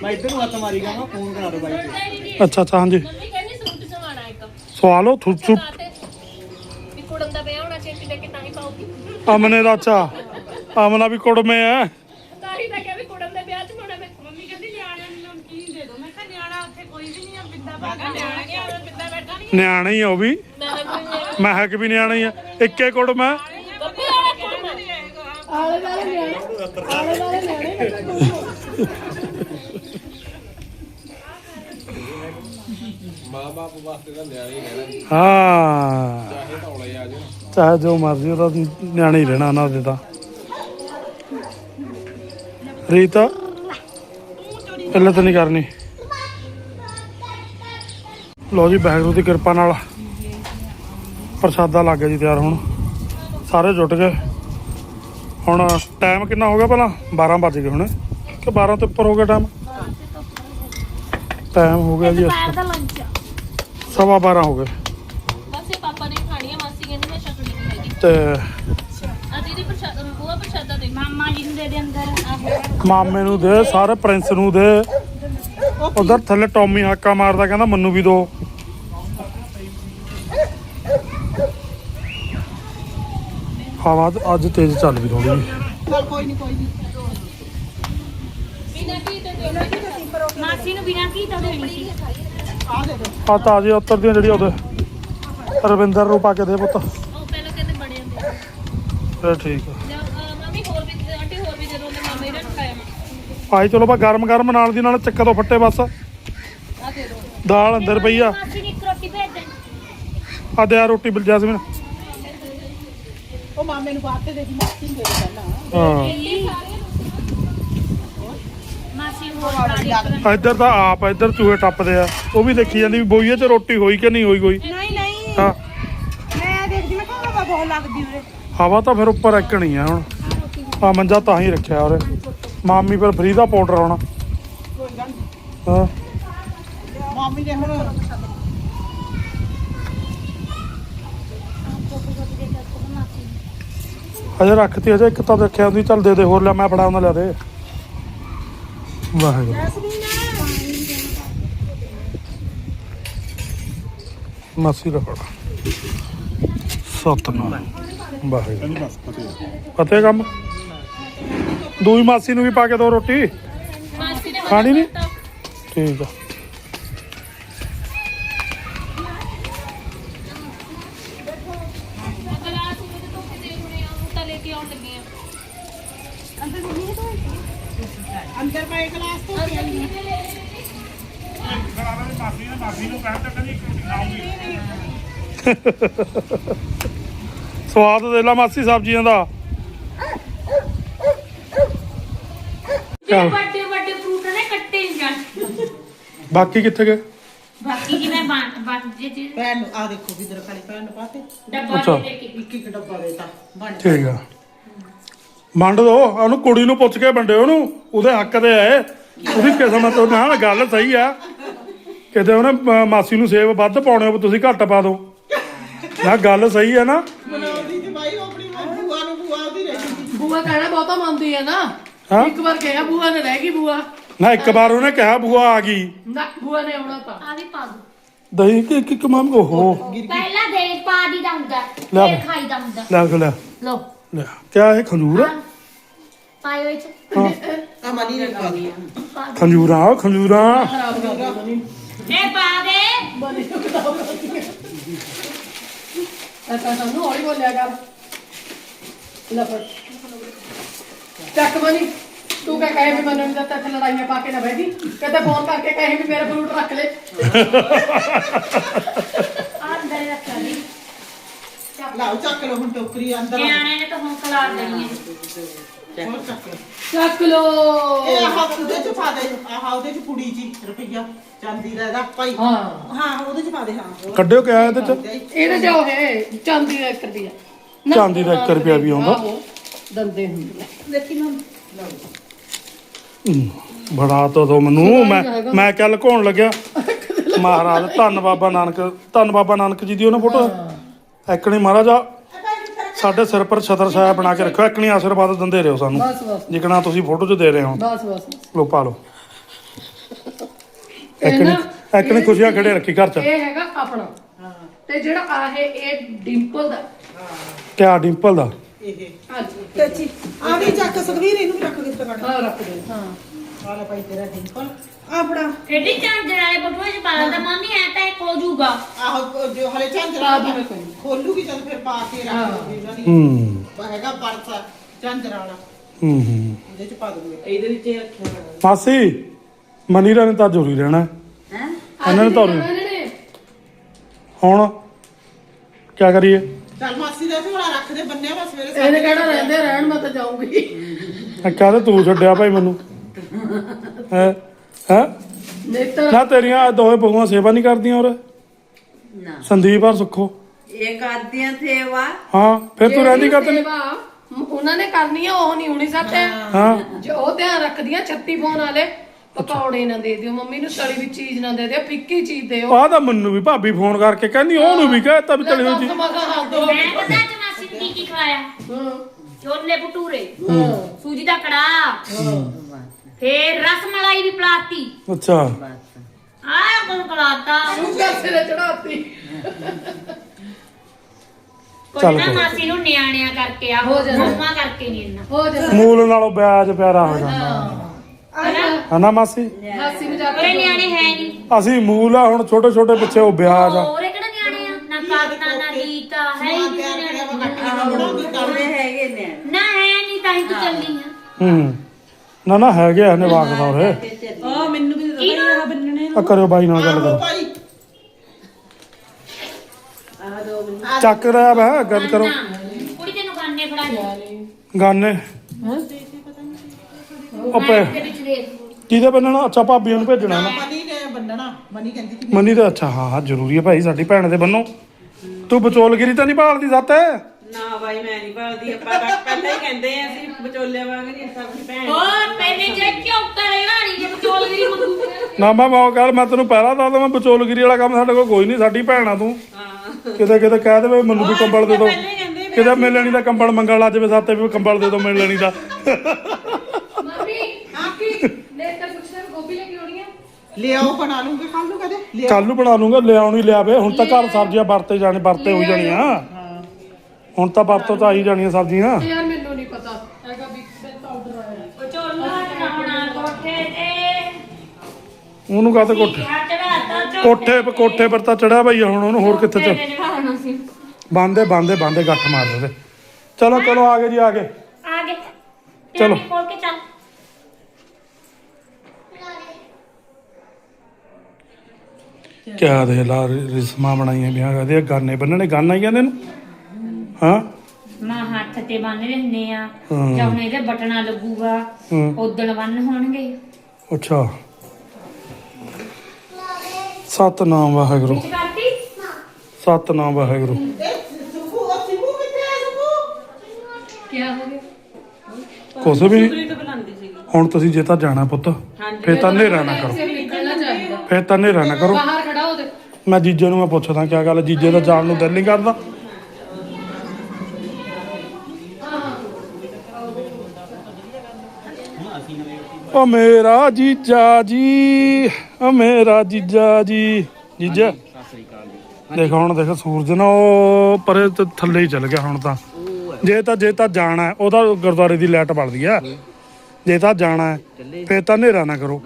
ਮੈਂ ਇੱਧਰ ਨੂੰ ਹੱਥ ਮਾਰੀ ਮੈਂ ਫੋਨ ਕਰਾ ਦੋ ਬਾਈ ਤੇ ਅੱਛਾ ਅੱਛਾ ਹਾਂਜੀ। ਮੰਮੀ ਕਹਿੰਦੀ ਸੂਟ ਸਵਾਣਾ ਇੱਕ। ਸਵਾਲੋ ਥੁੱਟ ਥੁੱਟ ਤੇ ਵੀ ਕੁੜਮ ਦਾ ਵਿਆਹ ਹੋਣਾ ਛੇਤੀ ਦੇ ਕੇ ਤਾਂ ਹੀ ਪਾਉਗੀ ਅਮਨੇ ਦਾ ਅੱਛਾ। ਅਮਨਾ ਵੀ ਕੁੜਮੇ ਐ ਤਾਂ ਹੀ ਤਾਂ ਕਿਹਾ ਵੀ ਕੁੜਮ ਦੇ ਵਿਆਹ ਚ ਪਾਉਣਾ ਮੈਂ ਮੰਮੀ ਕਹਿੰਦੀ ਨਿਆਣਿਆਂ ਨੂੰ ਨਮਕੀਨ ਦੇ ਦੋ। ਮੈਂ ਕਿਹਾ ਨਿਆਣਾ ਉੱਥੇ ਕੋਈ ਵੀ ਨਹੀਂ ਆ ਬਿੰਦਾ ਬਾਗਾ ਨਿਆਣਾ ਗਿਆ ਉਹ ਪਿੱਤਾ ਬੈਠਾ ਨਹੀਂ ਨਿਆਣਾ ਹੀ ਆ ਉਹ ਵੀ। ਮੈਂ ਕੋਈ ਵੀ ਨਿਆਣਾ ਹੀ ਆ। ਇੱਕੇ ਕੁੜਮਾ ਗੱਪੀ ਵਾਲਾ ਕੁੜਮ ਆਲੇ ਵਾਲੇ ਨਿਆਣੇ ਆਲੇ ਵਾਲੇ ਨਿਆਣੇ। ਹਾਂ ਚਾਹੇ ਜੋ ਮਰਜ਼ੀ ਉਹਦਾ ਨਿਆਣਾ ਹੀ ਰਹਿਣਾ ਉਹਨਾਂ ਦੇ ਤਾਂ। ਰੀਤਾ ਪਹਿਲਾਂ ਤਾਂ ਨਹੀਂ ਕਰਨੀ। ਲੋ ਜੀ ਵਾਹਿਗੁਰੂ ਦੀ ਕਿਰਪਾ ਨਾਲ ਪ੍ਰਸ਼ਾਦਾ ਲੱਗ ਗਿਆ ਜੀ ਤਿਆਰ ਹੁਣ। ਸਾਰੇ ਜੁਟ ਗਏ। ਹੁਣ ਟਾਈਮ ਕਿੰਨਾ ਹੋ ਗਿਆ ਪਹਿਲਾਂ? 12 ਵੱਜ ਗਏ ਹੁਣ। ਕਿ 12 ਤੋਂ ਉੱਪਰ ਹੋ ਗਿਆ ਟਾਈਮ ਟਾਈਮ ਹੋ ਗਿਆ ਜੀ ਦੁਪਹਿਰ ਦਾ ਲੰਚ ਸਵਾ 12 ਹੋ ਗਏ। ਬਸ ਇਹ ਪਾਪਾ ਨੇ ਖਾਣੀ ਆ ਮਾਸੀ ਕਹਿੰਦੀ ਮੈਂ ਛਕਣੀ ਨਹੀਂ ਹੈਗੀ ਤੇ ਆ ਦੀਦੀ ਪ੍ਰਸ਼ਾਦ ਬੂਆ ਪ੍ਰਸ਼ਾਦਾ ਦੇ। ਮਾਮਾ ਜੀ ਨੂੰ ਦੇ ਦੇ ਅੰਦਰ ਆਹੋ। ਮਾਮੇ ਨੂੰ ਦੇ ਸਾਰੇ ਪ੍ਰਿੰਸ ਨੂੰ ਦੇ। ਉਧਰ ਥੱਲੇ ਟੌਮੀ ਹਾਕਾ ਮਾਰਦਾ ਕਹਿੰਦਾ ਮੈਨੂੰ ਵੀ ਦੋ। ਹਵਾ ਅੱਜ ਤੇਜ਼ ਚੱਲ ਵੀ ਥੋੜੀ ਬਿਨਾ ਕੀ ਤਾਂ ਦੇ ਮਾਸੀ ਨੂੰ ਬਿਨਾ ਕੀ ਤਾਂ ਦੇਣੀ ਸੀ। ਆ ਤਾਜ਼ੇ ਉੱਤਰ ਦੀਆਂ ਜਿਹੜੀ ਉਹਦੇ। ਰਵਿੰਦਰ ਨੂੰ ਪਾ ਕੇ ਦੇ ਪੁੱਤ। ਉਹ ਪਹਿਲਾਂ ਕਹਿੰਦੇ ਬੜੇ ਹੁੰਦੇ ਫਿਰ ਠੀਕ ਆ। ਜਾਂ, ਅਹ, ਮੰਮੀ ਹੋਰ ਵੀ ਆਂਟੀ ਹੋਰ ਵੀ ਜਦੋਂ ਉਹਦੇ ਮਾਮੇ ਨੇ ਖਾਇਆ ਮੈਂ। ਆਈ ਚਲੋ ਬਾ ਗਰਮ ਗਰਮ ਨਾਲ ਦੀ ਨਾਲ ਚੱਕਾ ਤੋਂ ਫੱਟੇ ਬਸ। ਆ ਦੇ ਦੋ। ਦਾਲ ਅੰਦਰ ਪਈ ਆ। ਮਾਸੀ ਦੀ ਇੱਕ ਰੋਟੀ ਭੇਜ ਦੇ ਆ ਦੇ ਆ ਰੋਟੀ ਬਿਲ ਜੈਸਮੀਨ। ਉਹ ਮਾਮੇ ਨੂੰ ਬਾਤ ਤੇ ਦੇਖੀ ਮਾਸੀ ਨੂੰ ਦੇ ਪਹਿਲਾਂ। ਹਾਂ। ਨੂੰ ਇੱਧਰ ਤਾਂ ਆਪ ਇੱਧਰ ਚੂਹੇ ਟੱਪਦੇ ਆ। ਉਹ ਵੀ ਦੇਖੀ ਜਾਂਦੀ ਵੀ ਬੋਈਏ 'ਚ ਰੋਟੀ ਹੋਈ ਕਿ ਨਹੀਂ ਹੋਈ ਕੋਈ? ਨਹੀਂ ਨਹੀਂ। ਹਾਂ। ਮੈਂ ਦੇਖਦੀ ਮੈਂ ਕਿਹਾ ਹਵਾ ਬਹੁਤ ਲੱਗਦੀ ਉਰੇ। ਹਵਾ ਤਾਂ ਫਿਰ ਉੱਪਰ ਇੱਕਣੀ ਆ ਹੁਣ। ਆ ਮੰਜਾ ਤਾਂ ਹੀ ਰੱਖਿਆ ਉਰੇ। ਮਾਮੀ ਪਰ ਫਰੀ ਦਾ ਪਾਊਡਰ ਆਉਣਾ। ਹਾਂ। ਮਾਮੀ ਨੇ ਹੁਣ ਅਜੇ ਰੱਖਤੀ ਅਜੇ ਇੱਕ ਤਾਂ ਰੱਖਿਆ ਹੁੰਦੀ ਚੱਲ ਦੇ ਦੇ ਹੋਰ ਲੈ ਮੈਂ ਫੜਾ ਉਹਨਾਂ ਲਿਆ ਦੇ। ਵਾਹਿਗੁਰੂ। ਮਾਸੀ ਸਤਨਾਮ। ਵਾਹਿਗੁਰੂ। ਪਤੇ ਪਤੇ ਕੰਮ? ਦੂਈ ਮਾਸੀ ਨੂੰ ਵੀ ਪਾ ਕੇ ਦੋ ਰੋਟੀ। ਖਾਣੀ ਨੀ? ਠੀਕ ਆ। ਮਾਸੀ ਨੇ ਖਾਉਂਗੀ ਸਵਾਦ ਦੇ ਲਾ ਮਾਸੀ ਸਬਜ਼ੀਆਂ ਦਾ। ਵੱਡੇ ਵੱਡੇ ਫਰੂਟ ਨੇ ਕੱਟੇ ਨਹੀਂ ਜਾਣ। ਬਾਕੀ ਕਿੱਥੇ ਗਏ? ਬਾਕੀ ਜਿਵੇਂ ਬਣ ਬਣ ਜੇ ਭੈਣ ਨੂੰ ਆ ਦੇਖੋ ਕਿਧਰ ਖਾਲੀ ਭੈਣ ਨੂੰ ਪਾਤੇ ਡੱਬਾ। ਦੇ ਇੱਕ ਇੱਕ ਡੱਬਾ ਦੇਤਾ ਬਣ ਠੀਕ ਆ। ਵੰਡ ਦੋ। ਉਹਨੂੰ ਕੁੜੀ ਨੂੰ ਪੁੱਛ ਕੇ ਵੰਡਿਓ ਉਹਨੂੰ। ਉਹਦੇ ਹੱਕ ਦੇ ਆਏ। ਉਹਦੀ ਕਿਸਮਤ ਉਹ ਨਾਲ ਗੱਲ ਸਹੀ ਆ। ਕਿਤੇ ਉਹਨੇ ਅਹ, ਮਾਸੀ ਨੂੰ ਸੇਬ ਵੱਧ ਪਾਉਣੇ ਹੋ ਤੁਸੀਂ ਘੱਟ ਪਾ ਦਿਓ। ਨਾ ਗੱਲ ਸਹੀ ਹੈ ਨਾ। ਬਣਾਉਂਦੀ ਤੇ ਬਾਈ ਉਹ ਆਪਣੀ ਬੂਆ ਨੂੰ ਬੂਆ ਉਹਦੀ ਰਹਿ ਗਈ। ਬੂਆ ਕਹਿਣਾ ਬਹੁਤਾ ਮੰਨਦੀ ਹੈ ਨਾ। ਹਾਂ? ਇੱਕ ਵਾਰ ਕਿਹਾ ਬੂਆ ਨੇ ਰਹਿ ਗਈ ਬੂਆ ਨਾ ਇੱਕ ਵਾਰ ਉਹਨੇ ਕਿਹਾ ਬੂਆ ਆ ਗਈ। ਨਾ ਬੂਆ ਨੇ ਆਉਣਾ ਤਾਂ। ਆ ਵੀ ਪਾ ਦੋ। ਦਹੀਂ ਕਿ ਕਿ ਕਮਾਮ ਓਹੋ। ਪਹਿਲਾਂ ਦੇ ਪਾ ਦੀ ਦਾ ਹੁੰਦਾ। ਫਿਰ ਖਾਈ ਦਾ ਹੁੰਦਾ। ਲੈ ਲੈ ਲੋ। ਲੈ ਕਿਆ ਇਹ ਖੰਜੂਰ? ਆ? ਪਾਇਓ ਇਹ ਚ। ਹਾਂ। ਆ ਮਨੀ ਨੇ ਪਾ ਦਿਆ ਖੰਜੂਰਾਂ। ਖੰਜੂਰਾਂ। ਇਹ ਪਾ ਦੇ। ਦਿਓ ਐਸਾ ਸਾਨੂੰ ਹੌਲੀ ਬੋਲਿਆ ਕਰ। ਲੈ ਫੜ। ਚੱਕ ਮਨੀ। ਤੂੰ ਕਹ ਕਹੇ ਵੀ ਮੈਨੂੰ ਜਦ ਤੱਕ ਲੜਾਈਆਂ ਪਾ ਕੇ ਨਾ ਬੈਠੀ ਕਦੇ ਫੋਨ ਕਰਕੇ ਕਹੇ ਵੀ ਮੇਰਾ ਫਰੂਟ ਰੱਖ ਲੈ। ਅੰਦਰ ਹੀ ਰੱਖ ਲਈ। ਲਾਓ ਚੱਕ ਲਓ ਹੁਣ ਟੋਕਰੀ ਅੰਦਰ। ਨਿਆਣੇ ਨੇ ਤਾਂ ਹੁਣ ਖਲਾਰ ਦੇਣੀ ਹੈ। ਹੋਰ ਚੱਕ ਲਓ ਚੱਕ ਲੋ ਇਹ ਆਹ ਉਹਦੇ ਚ ਪਾ ਦੇ। ਆਹ ਉਹਦੇ ਚ ਕੁੜੀ ਜੀ ਰੁਪਈਆ। ਚਾਂਦੀ ਦਾ ਇਹਦਾ ਭਾਈ। ਹਾਂ। ਹਾਂ ਉਹਦੇ ਚ ਪਾ ਦੇ ਹਾਂ। ਕੱਢਿਓ ਕਿਆ ਇਹਦੇ ਚ? ਇਹਦੇ ਜੋ ਹੈ ਚਾਂਦੀ ਦਾ 1 ਰੁਪਿਆ ਚਾਂਦੀ ਦਾ ਇੱਕ ਰੁਪਇਆ ਵੀ ਆਉਂਦਾ। ਆਹੋ, ਦੰਦੇ ਹੁੰਦੇ ਨੇ ਦੇਖੀ ਨਾ। ਹਮ, ਬੜਾ ਤਾਂ ਦੋ ਮੈਨੂੰ। ਮੈਂ ਮੈਂ ਕਿਆ ਲੁਕਾਉਣ ਲੱਗਿਆ। ਮਹਾਰਾਜ ਧੰਨ ਬਾਬਾ ਨਾਨਕ ਧੰਨ ਬਾਬਾ ਨਾਨਕ ਜੀ ਦੀ ਉਹਨਾਂ ਫੋਟੋ। ਐਕਣੀ ਮਹਾਰਾਜਾ ਸਾਡੇ ਸਿਰ ਪਰ ਛਤਰ ਛਾਇਆ ਬਣਾ ਕੇ ਰੱਖੋ ਐਕਣੀ ਆਸ਼ੀਰਵਾਦ ਦਿੰਦੇ ਰਹੋ ਸਾਨੂੰ। ਬਸ ਬਸ ਜਿਕਣਾ ਤੁਸੀਂ ਫੋਟੋ 'ਚ ਦੇ ਰਹੇ ਹੋ। ਬਸ ਬਸ ਲੋ ਪਾ ਐਕਣੀ ਨਾ, ਐਕਣੀ ਖੁਸ਼ੀਆਂ ਖੜੇ ਰੱਖੀ ਘਰ 'ਚ। ਇਹ ਹੈਗਾ ਆਪਣਾ। ਤੇ ਜਿਹੜਾ ਆ ਹੈ ਇਹ ਡਿੰਪਲ ਦਾ। ਕਿਆ ਡਿੰਪਲ ਦਾ? ਇਹ ਹਾਂਜੀ ਕੱਚੀ ਆ ਵੀ ਚੱਕ ਸੁਖਵੀਰ ਇਹਨੂੰ ਵੀ ਰੱਖ ਦੇ ਟਕਾ ਹਾਂ ਰੱਖ ਦੇ। ਹਾਂ। ਆ ਲੈ ਭਾਈ ਤੇਰਾ ਡਿੰਪਲ। ਆ ਫੜਾ। ਐਡੀ ਝਾਂਜਰ ਵਾਲੇ ਬਟੂਏ ਚ ਪਾ ਲੈਂਦਾ ਮੰਮੀ ਐ ਤਾਂ ਇੱਕ ਹੋ ਜਾਊਗਾ ਆਹੋ ਜੋ ਹਲੇ ਪਾ ਝਾਂਜਰਾ ਦੂੰਗਾ ਕੋਈ ਨੀ। ਖੋਲੂਗੀ ਜਦ ਫਿਰ ਪਾ ਕੇ ਰੱਖ ਹਾਂ। ਦੂੰਗੀ ਉਹਨਾਂ ਦੀ। ਹੂੰ। ਹੈਗਾ ਪਰਸ ਝਾਂਜਰਾ ਵਾਲਾ। ਹੂੰ ਹੂੰ। ਉਹਦੇ ਚ ਪਾ ਦੂੰਗੀ। ਇਹਦੇ ਵਿੱਚ ਹੀ ਰੱਖਿਆ ਹੋਣਾ ਮਾਸੀ ਮਨੀਰਾ ਨੇ ਤਾਂ ਜ਼ਰੂਰੀ ਰਹਿਣਾ। ਹੈ? ਇਹਨਾਂ ਨੇ ਤਾਂ ਇਹਨਾਂ। ਨੇ ਹੁਣ ਕਿਆ ਕਰੀਏ? ਚੱਲ ਮਾਸੀ ਦਾ ਝੋਲਾ ਰੱਖ ਦੇ ਬੰਨਿਆ ਬਸ ਸਵੇਰੇ ਇਹਨੇ ਕਿਹੜਾ ਰਹਿੰਦੇ ਰਹਿਣ ਮੈਂ ਤਾਂ ਜਾਊਂਗੀ। ਇਹ ਕਹਦੇ ਤੂੰ ਛੱਡਿਆ ਭਾਈ ਮੈਨੂੰ। ਹੈ? ਹੈ? ਤਾਂ ਨਾ ਤੇਰੀਆਂ ਦੋਵੇਂ ਬਹੂਆਂ ਸੇਵਾ ਨਹੀਂ ਕਰਦੀਆਂ ਔਰ ਨਾ। ਸੰਦੀਪ ਔਰ ਸੁੱਖੋ। ਇਹ ਕਰਦੀਆਂ ਸੇਵਾ। ਹਾਂ ਫਿਰ ਤੂੰ ਰਹਿੰਦੀ ਕਰਤੇ ਨਹੀਂ ਸੇਵਾ ਉਹਨਾਂ ਨੇ ਕਰਨੀ ਆ ਉਹ ਨਹੀਂ ਹੋਣੀ ਸਾਡੇ ਹਾਂ। ਜੋ ਉਹ ਧਿਆਨ ਰੱਖਦੀਆਂ 36 ਫੋਨ ਵਾਲੇ ਪਕੌੜੇ ਨਾ ਦੇ ਦਿਓ ਮੰਮੀ ਨੂੰ ਤਲੀ ਵੀ ਚੀਜ਼ ਨਾ ਦੇ ਦਿਓ ਫਿੱਕੀ ਚੀਜ਼ ਦਿਓ। ਆਹ ਤਾਂ ਮੈਨੂੰ ਵੀ ਭਾਬੀ ਫੋਨ ਕਰਕੇ ਕਹਿੰਦੀ ਉਹਨੂੰ ਵੀ ਕਹਿਤਾ ਵੀ ਤਲੀ ਹੋਈ ਚੀਜ਼। ਮੈਂ ਪਤਾ ਅੱਜ ਮਾਸੀ ਨੂੰ ਕੀ ਕੀ ਖਵਾਇਆ? ਹਾਂ। ਛੋਲੇ ਭਟੂਰੇ ਹਾਂ। ਸੂਜੀ ਦਾ ਕੜਾ ਫੇਰ ਰਸ ਮਲਾਈ ਵੀ ਪਲਾਤੀ। ਅੱਛਾ। ਆਹ ਕੋਲ ਕਲਾਤਾ ਸੁਗਾ ਸਿਰੇ ਚੜਾਤੀ ਕੋਈ ਚੱਲ ਨਾ ਕੋਈ। ਮਾਸੀ ਨੂੰ ਨਿਆਣਿਆਂ ਕਰਕੇ ਆ ਹੋ ਜਾਂਦਾ। ਮੰਮਾ ਕਰਕੇ ਨਹੀਂ ਇੰਨਾ। ਹੋ ਜਾ ਮੂਲ ਨਾਲੋਂ ਵਿਆਜ ਪਿਆਰਾ ਹੋ ਜਾਂਦਾ। ਹਨਾ ਹਨਾ ਮਾਸੀ? ਹਾਸੀ ਮਜ਼ਾਕ ਉਹਦੇ ਨਿਆਣੇ ਹੈ ਨਹੀਂ ਅਸੀਂ ਮੂਲ ਆ ਹੁਣ ਛੋਟੇ ਛੋਟੇ ਪਿੱਛੇ ਉਹ ਵਿਆਜ ਆ। ਉਹਰੇ ਕਿਹੜਾ ਨਿਆਣੇ ਆ? ਨਾ ਕਾਕਾ ਨਾ ਰੀਤਾ ਹੈ ਹੀ ਨਹੀਂ ਨਿਆਣੇ। ਵਾ ਇਕੱਠਾ ਬਣਾਉਂਗੀ ਉਹਦੇ ਹੈਗੇ ਤੂੰ ਚੱਲੀ ਆ। ਹੂੰ। ਨਾ ਨਾ ਹੈਗੇ ਆ ਨੇ ਵਾਕਦਾ ਉਰੇ ਆ ਮੈਨੂੰ ਵੀ ਦੇ ਦੋ ਆ ਬੰਨਣੇ ਆ ਕਰਿਓ ਬਾਈ ਨਾਲ ਗੱਲ ਕਰੋ। ਭਾਈ। ਚੱਕ ਰਿਹਾ ਵਾ ਗੱਲ ਕਰੋ। ਕੁੜੀ ਤੈਨੂੰ ਗਾਨੇ ਫੜਾ ਦੇ ਗਾਨੇ। ਉਹ ਪੈ ਦੇ ਵਿੱਚ ਦੇਖ ਕਿਹਦੇ ਬੰਨਣਾ? ਅੱਛਾ ਭਾਬੀਆਂ ਨੂੰ ਭੇਜਣਾ ਨਾ। ਮਨੀ ਨੇ ਬੰਨਣਾ। ਮਨੀ ਕਹਿੰਦੀ ਮਨੀ ਤਾਂ ਅੱਛਾ ਹਾਂ ਹਾਂ ਜ਼ਰੂਰੀ ਹੈ ਭਾਈ ਸਾਡੀ ਭੈਣ ਦੇ ਬੰਨੋ। ਤੂੰ ਵਿਚੋਲਗਿਰੀ ਤਾਂ ਨਹੀਂ ਭਾਲਦੀ ਸੱਤ? ਨਾ ਬਾਈ ਮੈਂ ਨਹੀਂ ਭਾਲਦੀ ਆਪਾਂ ਤਾਂ ਪਹਿਲਾਂ ਹੀ ਕਹਿੰਦੇ ਆ ਅਸੀਂ ਵਿਚੋਲੇ ਵਾਂਗ ਨਹੀਂ ਅਸੀਂ ਆਪਣੀ ਭੈਣ ਹੋਰ ਪਹਿਲੇ ਜੇ ਝੌਕਾ ਲੈਣਾ ਨਹੀਂ ਜੇ ਬਚੋਲਗਰੀ ਮੰਗੂ। ਨਾ ਮੈਂ ਮੌ ਗੱਲ ਮੈਂ ਤੈਨੂੰ ਪਹਿਲਾਂ ਦੱਸਦਾ ਮੈਂ ਵਿਚੋਲਗਿਰੀ ਵਾਲਾ ਕੰਮ ਸਾਡੇ ਕੋਲ ਕੋਈ ਨਹੀਂ ਸਾਡੀ ਭੈਣ ਆ ਤੂੰ। ਕਿਤੇ ਕਿਤੇ ਕਹਿ ਦੇਵੇ ਮੈਨੂੰ ਵੀ ਕੰਬਲ ਦੇ ਦਿਓ ਕਿਤੇ ਮਿਲਣੀ ਦਾ ਕੰਬਲ ਮੰਗਣ ਲੱਜ ਵੇ ਸਾਤੇ ਵੀ ਕੰਬਲ ਦੇ ਦਿਓ ਮਿਲਣੀ ਦਾ। ਮੰਮੀ ਆਪੀ ਤਾਂ ਪੁੱਛਣਾ ਗੋਭੀ ਲੈ ਕੇ ਆਉਣੀ ਹੈ ਲਿਆਓ ਬਣਾ ਲੂੰਗੇ ਕੱਲ ਨੂੰ ਕਦੇ। ਕੱਲ ਨੂੰ ਬਣਾ ਲੂੰਗਾ ਲਿਆਉਣੀ ਲਿਆਵੇ ਹੁਣ ਤਾਂ ਘਰ ਸਬਜ਼ੀਆਂ ਵਰਤੇ ਜਾਣੇ ਵਰਤੇ ਹੋਈ ਜਾਣੀਆਂ। ਹੁਣ ਤਾਂ ਵਰਤੋਂ ਤਾਂ ਆਈ ਜਾਣੀਆਂ ਸਬਜ਼ੀਆਂ। ਯਾਰ ਮੈਨੂੰ ਨਹੀਂ ਪਤਾ ਹੈਗਾ ਵੀ ਪਾਊਡਰ ਆਇਆ। ਚੋਲਾ ਚੜਾਉਣਾ ਕੋਠੇ ਤੇ। ਉਹਨੂੰ ਕਾਹਤੇ ਕੋਠੇ? ਚੜਾਤਾ ਕੋਠੇ ਪਰ ਕੋਠੇ ਪਰ ਤਾਂ ਚੜਿਆ ਭਾਈ ਹੁਣ ਉਹਨੂੰ ਹੋਰ ਕਿੱਥੇ ਚ ਚੜਾਉਣਾ ਸੀ। ਬੰਦੇ ਬੰਦੇ ਬੰਦੇ ਗੱਠ ਮਾਰ ਦੇ ਚਲੋ ਚਲੋ ਆ ਗਏ ਜੀ ਆ ਗਏ। ਆ ਗਏ। ਚਲੋ। ਚਲੋ ਖੋਲ ਕੇ ਚੱਲ। ਕਿਆ ਦੇ ਲਾ ਰਿਸਮਾਂ ਬਣਾਈਆਂ ਵਿਆਹ ਕਰਦੇ ਗਾਨੇ ਬੰਨਣੇ ਗਾਨਾ ਹੀ ਕਹਿੰਦੇ ਨੂੰ। ਹਾਂ? ਮਾਂ ਹੱਥ ਤੇ ਬੰਨ ਲੈਂਦੇ ਆ ਹਮ। ਜਾਂ ਹੁਣ ਇਹਦੇ ਬਟਨਾ ਲੱਗੂਗਾ ਹਮ। ਉਦਣ ਬੰਨ ਹੋਣਗੇ। ਅੱਛਾ। ਸਤਨਾਮ ਵਾਹਿਗੁਰੂ। ਵਿੱਚ ਕਰਤੀ? ਸਤਨਾਮ ਵਾਹਿਗੁਰੂ। ਸੁਖੂ ਉਹ ਸਿਮੂ ਕਿੱਥੇ ਆ ਸੁਖੂ? ਕੀ ਹੋ ਗਿਆ? ਕੁਛ ਵੀ ਨਹੀਂ। ਸੁਪਰੀ ਤੋਂ ਬੁਲਾਉਂਦੀ ਸੀਗੀ। ਹੁਣ ਤੁਸੀਂ ਜੇ ਤਾਂ ਜਾਣਾ ਪੁੱਤ ਫੇਰ ਤਾਂ ਹਨੇਰਾ ਨਾ ਕਰੋ। ਸਿਰ ਨਿਕਲਣਾ ਚਾਹੀਦਾ। ਫੇਰ ਤਾਂ ਹਨੇਰਾ ਨਾ ਕਰੋ। ਬਾਹਰ ਖੜਾ ਹੋ ਤੇ। ਮੈਂ ਜੀਜੇ ਨੂੰ ਮੈਂ ਪੁੱਛਦਾ ਕਿਆ ਗੱਲ ਹੈ, ਜੀਜੇ ਦਾ ਜਾਣ ਨੂੰ ਦਿਲ ਨਹੀਂ ਕਰਦਾ। ਓ ਮੇਰਾ ਜੀਜਾ ਜੀ ਓ ਮੇਰਾ ਜੀਜਾ ਜੀ। ਜੀਜਾ ਦੇਖ ਹੁਣ ਦੇਖ ਸੂਰਜ ਨਾ ਉਹ ਪਰੇ ਤੇ ਥੱਲੇ ਹੀ ਚੱਲ ਗਿਆ ਹੁਣ ਤਾਂ। ਜੇ ਤਾਂ ਜੇ ਤਾਂ ਜਾਣਾ ਹੈ, ਉਹਦਾ ਗੁਰਦੁਆਰੇ ਦੀ ਲਾਈਟ ਬਲਦੀ ਆ। ਜੇ ਤਾਂ ਜਾਣਾ ਹੈ, ਫੇਰ ਤਾਂ ਹਨੇਰਾ ਨਾ ਕਰੋ।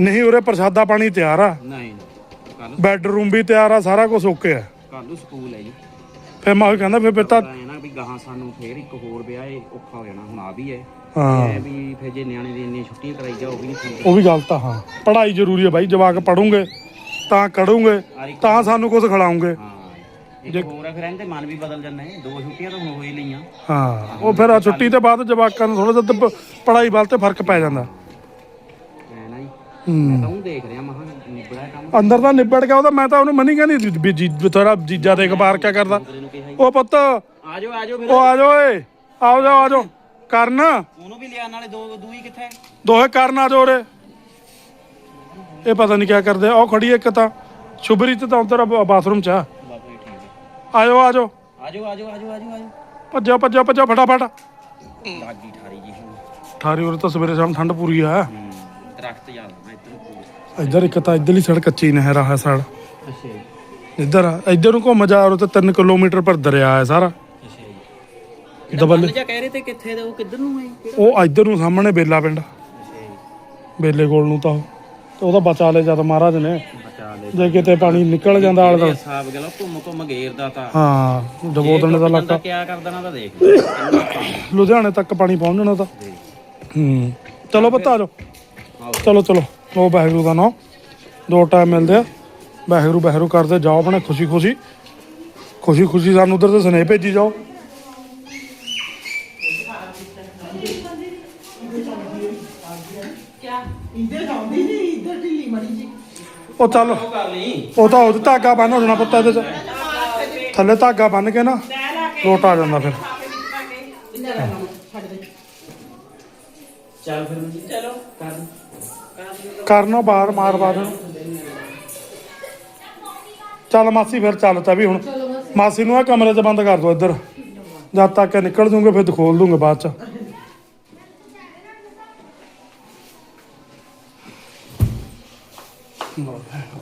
ਨਹੀਂ ਉਰੇ ਪ੍ਰਸ਼ਾਦਾ ਪਾਣੀ ਤਿਆਰ ਆ। ਨਹੀਂ ਬੈੱਡਰੂਮ ਵੀ ਤਿਆਰ ਆ ਸਾਰਾ ਕੁਝ ਓਕੇ ਆ। ਕੱਲ ਨੂੰ ਸਕੂਲ ਹੈ ਜੀ। ਫਿਰ ਮੈਂ ਉਹੀ ਕਹਿੰਦਾ ਫਿਰ ਤਾਂ ਨਾ ਵੀ ਗਾਹਾਂ ਸਾਨੂੰ ਫੇਰ ਇੱਕ ਹੋਰ ਵਿਆਹ ਏ ਔਖਾ ਹੋ ਜਾਣਾ ਹੁਣ ਆ ਵੀ ਹੈ। ਹਾਂ। ਇਹ ਵੀ ਫਿਰ ਜੇ ਨਿਆਣੇ ਦੀ ਇੰਨੀ ਛੁੱਟੀਆਂ ਕਰਾਈ ਜਾ ਉਹ ਵੀ ਨਹੀਂ ਠੀਕ ਉਹ ਵੀ ਗਲਤ ਆ ਹਾਂ। ਪੜ੍ਹਾਈ ਜ਼ਰੂਰੀ ਹੈ ਬਾਈ ਜਵਾਕ ਪੜੂਗੇ ਤਾਂ ਕੜੂਗੇ ਤਾਂ ਸਾਨੂੰ ਕੁਝ ਖਿਲਾਉਂਗੇ। ਹਾਂ ਇੱਕ ਹੋਰ ਹੈ ਫਿਰ ਇਹਦੇ ਮਨ ਵੀ ਬਦਲ ਜਾਂਦੇ ਨੇ ਦੋ ਛੁੱਟੀਆਂ ਤਾਂ ਹੁਣ ਹੋ ਹੀ ਲਈਆਂ। ਹਾਂ ਉਹ ਫਿਰ ਆ ਛੁੱਟੀ ਤੋਂ ਬਾਅਦ ਜਵਾਕਾਂ ਨੂੰ ਥੋੜਾ ਜਿਹਾ ਪੜ੍ਹਾਈ ਵੱਲ ਤੇ ਫ਼ਰਕ ਪੈ ਜਾਂਦਾ। ਮੈਂ ਨਾ ਜੀ। ਹੂੰ। ਮੈਂ ਤਾਂ ਉਹ ਦੇਖ ਰਿਹਾ ਮਹਾਂ ਨਿਬੜਾ ਕੰਮ। ਅੰਦਰ ਤਾਂ ਨਿਬੜ ਗਿਆ ਉਹਦਾ ਮੈਂ ਤਾਂ ਉਹਨੂੰ ਮਨੀ ਕਹਿੰਦੀ ਵੀ ਜੀ ਤੇਰਾ ਜੀਜਾ ਦੇਖ ਬਾਹਰ ਕਿਆ ਕਰਦਾ। ਨੂੰ ਕਿਹਾ ਜੀ, ਉਹ ਪੁੱਤ ਉਹ ਆ ਜਾਓ ਆ ਆ ਓਏ। ਆਓ ਜਾਓ ਆ ਜਾਓ। ਕਰਨ। ਉਹਨੂੰ ਵੀ ਲਿਆ ਨਾਲੇ ਦੋ ਦੂਈ ਕਿੱਥੇ? ਦੋਹੇ ਕਰਨ ਆ ਜਾਓ ਰੇ ਇਹ ਪਤਾ ਨਹੀਂ ਕਿਆ ਕਰਦੇ। ਆ ਉਹ ਖੜੀ ਇੱਕ ਤਾਂ। ਸ਼ੁਭਰੀ ਤੇ ਉਧਰ ਬਾਥਰੂਮ ਚ ਆ। ਬਸ ਫਿਰ ਠੀਕ ਹੈ। ਆ ਜਾਓ ਆ ਜਾਓ ਆ ਜਾਓ ਆ ਜਾਓ ਆ ਜਾਓ ਆ ਜਾਓ ਆ ਜਾਓ ਭੱਜੋ ਭੱਜੋ ਭੱਜੋ ਫਟਾਫਟ। ਠਾਰੀ ਜੀ ਹੁਣ ਠਾਰੀ ਉਰੇ ਤਾਂ ਸਵੇਰੇ ਸ਼ਾਮ ਠੰਡ ਪੂਰੀ ਆ। ਹੂੰ, ਦਰਖਤ ਇੱਧਰ ਇੱਕ ਤਾਂ ਇੱਧਰਲੀ ਸੜਕ ਕੱਚੀ ਨਹਿਰ ਆ ਅੱਛਾ ਜੀ। ਇੱਧਰ ਆ। ਇੱਧਰ ਨੂੰ ਘੁੰਮ ਜਾ ਉਰੇ ਤੇ 3 ਕਿਲੋਮੀਟਰ ਪਰ ਦਰਿਆ ਹੈ ਸਾਰਾ। ਦਬਲ ਜਾਂ ਕਹਿ ਰਹੇ ਤੇ ਕਿੱਥੇ ਦੇ ਉਹ ਕਿੱਧਰ ਨੂੰ ਹੈ? ਕਿਹੜਾ ਉਹ ਇੱਧਰ ਨੂੰ ਸਾਹਮਣੇ ਬੇਲਾ ਪਿੰਡ। ਜੀ ਬੇਲੇ ਕੋਲ ਨੂੰ ਤਾਂ ਉਹ। ਤੇ ਉਹਦਾ ਬਚਾ ਲੈ ਜਦ ਮਹਾਰਾਜ ਨੇ ਬਚਾ ਲੈ ਜੇ ਕਿਤੇ ਪਾਣੀ ਨਿਕਲ ਜਾਂਦਾ ਆਲੇ ਦੁਆਲੇ ਹਿਸਾਬ ਗਲਾ ਘੁੰਮ ਘੁੰਮ ਗੇਰਦਾ ਤਾਂ। ਹਾਂ ਜਬੋਦਣ ਦਾ ਬੰਦਾ ਇਲਾਕਾ। ਕਿਆ ਕਰਦਾ ਨਾ ਤਾਂ ਦੇਖ। ਲੁਧਿਆਣੇ ਤੱਕ ਪਾਣੀ ਪਹੁੰਚ ਜਾਣਾ ਤਾਂ। ਹੂੰ। ਚਲੋ ਬੱਤਾ ਆ ਜਾਓ। ਚਲੋ ਚਲੋ। ਲੋ ਵਾਹਿਗੁਰੂ ਦਾ ਨਾਮ। ਦੋ ਟਾਈਮ ਮਿਲਦੇ ਆ। ਵਾਹਿਗੁਰੂ ਵਾਹਿਗੁਰੂ ਕਰਦੇ ਜਾਓ ਆਪਣੇ ਖੁਸ਼ੀ ਖੁਸ਼ੀ ਖੁਸ਼ੀ ਖੁਸ਼ੀ ਸਾਨੂੰ ਉਧਰ ਤੇ ਸੁਨੇਹ ਭੇਜੀ ਜਾਓ ਇੰਦੇ ਜਾਂਦੀ ਨਹੀਂ ਇੱਧਰ ਢਿੱਲੀ ਮੜੀ ਜੀ ਉਹ ਚੱਲ। ਉਹ ਤਾਂ ਉਹ ਧਾਗਾ ਬੰਨ ਹੋ ਜਾਣਾ ਪੁੱਤਾ ਇਹਦੇ ਚ। ਥੱਲੇ ਧਾਗਾ ਬੰਨ ਕੇ ਨਾ ਲੋਟ ਆ ਜਾਂਦਾ ਫਿਰ। ਚੱਲ ਫਿਰ ਜੀ ਚਲੋ। ਕਰ। ਕਰਨੋ ਬਾਹਰ ਮਾਰ ਨੂੰ ਚੱਲ ਮਾਸੀ ਫਿਰ ਚੱਲ ਤਾ ਵੀ ਹੁਣ। ਮਾਸੀ ਨੂੰ ਆ ਕਮਰੇ 'ਚ ਬੰਦ ਕਰ ਦੋ ਇੱਧਰ। ਜਦ ਤੱਕ ਇਹ ਨਿਕਲ ਜੂਗੇ ਫਿਰ ਖੋਲ ਦੂੰਗੇ ਬਾਅਦ 'ਚ।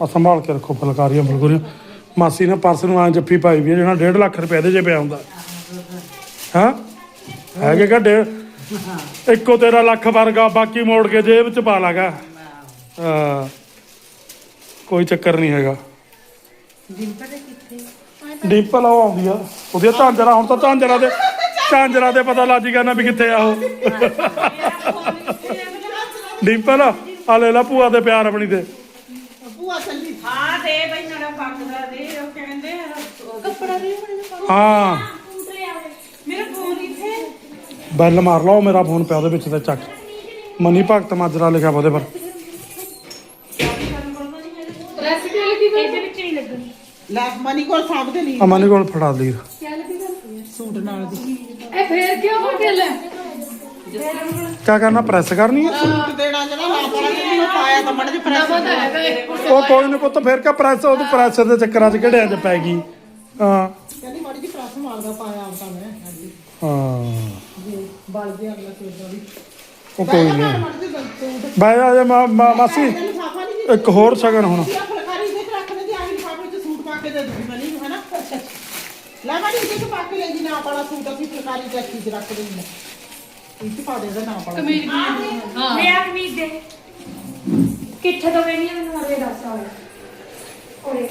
ਆ ਸੰਭਾਲ ਕੇ ਰੱਖੋ ਫੁਲਕਾਰੀਆਂ ਫੁਲਕਾਰੀਆਂ। ਮਾਸੀ ਨੇ ਪਰਸ ਨੂੰ ਆਂ ਜੱਫੀ ਪਾਈ ਵੀ ਹੈ ਜਿਹੜਾ 1.5 ਲੱਖ ਰੁਪਏ ਦੇ ਜੇ ਪਿਆ ਹੁੰਦਾ। ਹਾਂ? ਹੈਗੇ ਕਾ ਡੇਢ? ਇੱਕੋ ਤੇਰਾ ਲੱਖ ਵਰਗਾ ਬਾਕੀ ਮੋੜ ਕੇ ਜੇਬ ਚ ਪਾ ਲਾਗਾ ਹਾਂ। ਕੋਈ ਚੱਕਰ ਨਹੀਂ ਹੈਗਾ। ਡਿੰਪਲ ਉਹ ਆਉਂਦੀ ਆ। ਉਹਦੀਆਂ ਝਾਂਜਰਾ ਹੁਣ ਤਾਂ ਝਾਂਜਰਾ ਦੇ ਝਾਂਜਰਾ ਤੇ ਪਤਾ ਲੱਜ ਗਿਆ ਨਾ ਵੀ ਕਿੱਥੇ ਆ ਉਹ। ਡਿੰਪਲ ਆ ਲੈ ਲਾ ਭੂਆ ਦੇ ਪਿਆਰ ਆਪਣੀ ਤੇ ਹਾਂ ਦੇ ਬਈ ਮੇਰਾ ਪੱਕਦਾ ਦੇ ਉਹ ਕਹਿੰਦੇ ਆ ਹਾਂ। ਮੇਰਾ ਫੋਨ ਇੱਥੇ। ਬੈਲ ਮਾਰ ਲਓ ਮੇਰਾ ਫੋਨ ਪਿਆ ਉਹਦੇ ਵਿੱਚ ਤੇ ਚੱਕ। ਮਨੀ ਭਗਤ ਮਾਜਰਾ ਲਿਖਿਆ ਵਾ ਉਹਦੇ ਪਰ। ਇਹਦੇ ਵਿੱਚ ਨਹੀਂ ਲੱਗਣੀ। ਲੈ ਮਨੀ ਕੋਲ ਸਾਂਭਦੇ ਨਹੀਂ। ਅਮਨ ਕੋਲ ਫੜਾ ਲਈ ਇਹ ਫੇਰ ਕਿਉਂ ਹੋ ਗਿਆ ਲੈ? ਕਿਆ ਕਰਨਾ ਪ੍ਰੈਸ ਕਰਨੀ ਹੈ ਦੇਣਾ ਨਾ ਉਹ ਪਾਇਆ ਤਾਂ ਮੜ ਜੀ ਨਵਾਂ ਤਾਂ ਹੈਗਾ ਇਹ। ਉਹ ਕੋਈ ਨਹੀਂ ਪੁੱਤ ਫੇਰ ਕਾ ਪ੍ਰੈਸ ਉਹ ਪ੍ਰੈਸ ਦੇ ਚੱਕਰਾਂ 'ਚ ਕਿਹੜਿਆਂ 'ਚ ਪੈ ਗਈ। ਹਾਂ। ਕਹਿੰਦੀ ਮੜ ਜੀ ਪ੍ਰੈਸ ਮਾਰਦਾ ਪਾਇਆ ਆਪ ਮੈਂ ਹਾਂ। ਬਲ ਗਿਆ ਅਗਲਾ ਸੋਚਦਾ ਵੀ। ਉਹ ਕੋਈ ਨਹੀਂ ਬਾਈ ਆ ਜਾ ਮਾਸੀ ਇੱਕ ਹੋਰ ਸ਼ਗਨ ਹੁਣ। ਫੁਲਕਾਰੀ ਦੇ ਰੱਖ ਲੈਂਦੀ ਆਹੀ ਲਿਫਾਫੇ ਚ ਸੂਟ ਪਾ ਕੇ ਦੇ ਦੂੰਗੀ ਨੂੰ ਲੈ ਮੜੀ ਇਹਦੇ ਚ ਪਾ ਕੇ ਲੈ ਜੀ ਨਾ ਵਾਲਾ ਸੂਟ ਅਸੀਂ ਫੁਲਕਾਰੀ ਚ ਅੱਛੀ ਚ ਰੱਖ ਦਿੰਦੇ ਇਹ ਚ ਪਾ ਦੇ ਦਾ ਨਾ ਵਾਲਾ। ਕਮੀਜ਼ ਵੀ ਹਾਂ। ਮੇਰਾ ਕਮੀਜ਼ ਦੇ। ਕਿੱਥੇ ਤੋਂ ਵੇਣੀ ਮੈਨੂੰ ਅਰੇ ਦੱਸ ਆ ਓਏ।